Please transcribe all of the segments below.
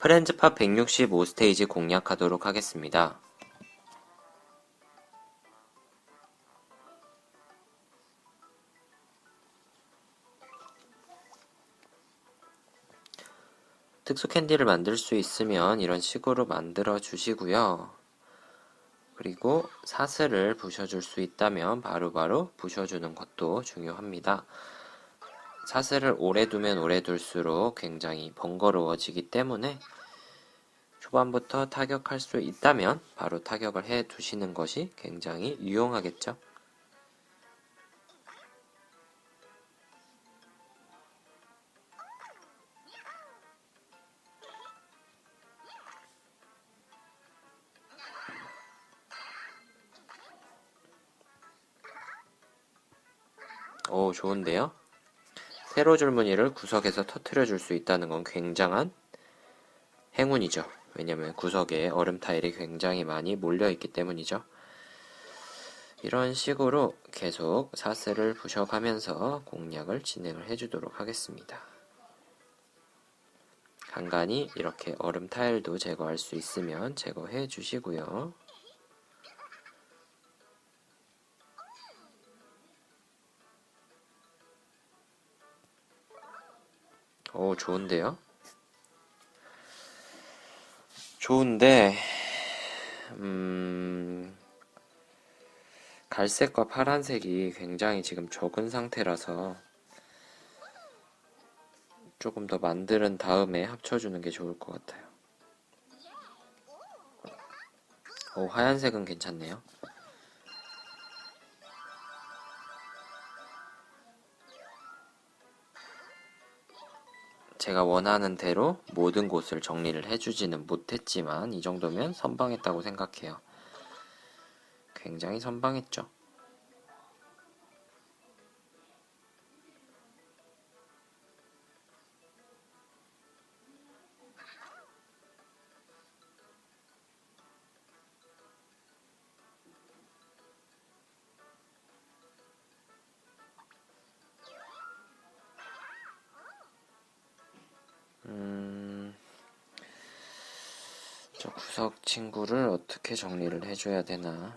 프렌즈팝 165스테이지 공략하도록 하겠습니다. 특수 캔디를 만들 수 있으면 이런 식으로 만들어 주시고요. 그리고 사슬을 부셔줄 수 있다면 바로바로 바로 부셔주는 것도 중요합니다. 사슬을 오래 두면 오래 둘수록 굉장히 번거로워지기 때문에 초반부터 타격할 수 있다면 바로 타격을 해 두시는 것이 굉장히 유용하겠죠. 오, 좋은데요? 세로 줄무늬를 구석에서 터트려 줄 수 있다는 건 굉장한 행운이죠. 왜냐면 구석에 얼음 타일이 굉장히 많이 몰려 있기 때문이죠. 이런 식으로 계속 사슬을 부셔가면서 공략을 진행을 해주도록 하겠습니다. 간간히 이렇게 얼음 타일도 제거할 수 있으면 제거해 주시고요. 오, 좋은데요? 좋은데, 음, 갈색과 파란색이 굉장히 지금 적은 상태라서 조금 더 만드는 다음에 합쳐주는 게 좋을 것 같아요. 오, 하얀색은 괜찮네요. 제가 원하는 대로 모든 곳을 정리를 해주지는 못했지만 이 정도면 선방했다고 생각해요. 굉장히 선방했죠. 음, 저 구석 친구를 어떻게 정리를 해줘야 되나?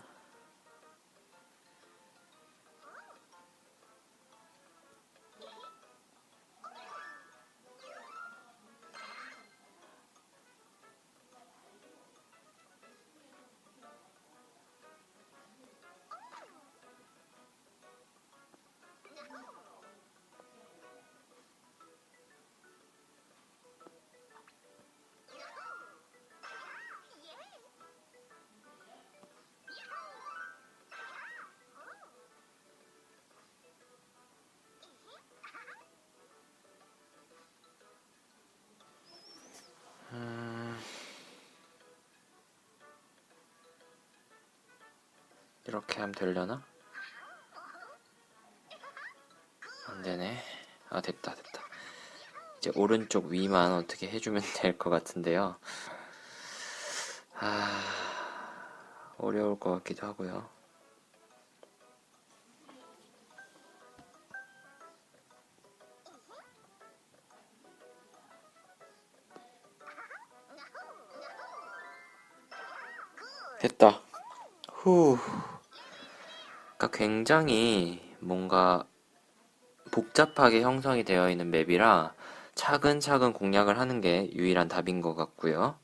이렇게 하면 되려나? 안 되네. 아, 됐다, 됐다. 이제 오른쪽 위만 어떻게 해주면 될 것 같은데요. 아, 어려울 것 같기도 하고요. 됐다. 후. 그러니까 굉장히 뭔가 복잡하게 형성이 되어 있는 맵이라 차근차근 공략을 하는 게 유일한 답인 것 같고요.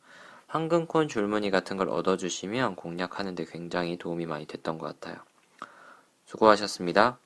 황금콘 줄무늬 같은 걸 얻어주시면 공략하는데 굉장히 도움이 많이 됐던 것 같아요. 수고하셨습니다.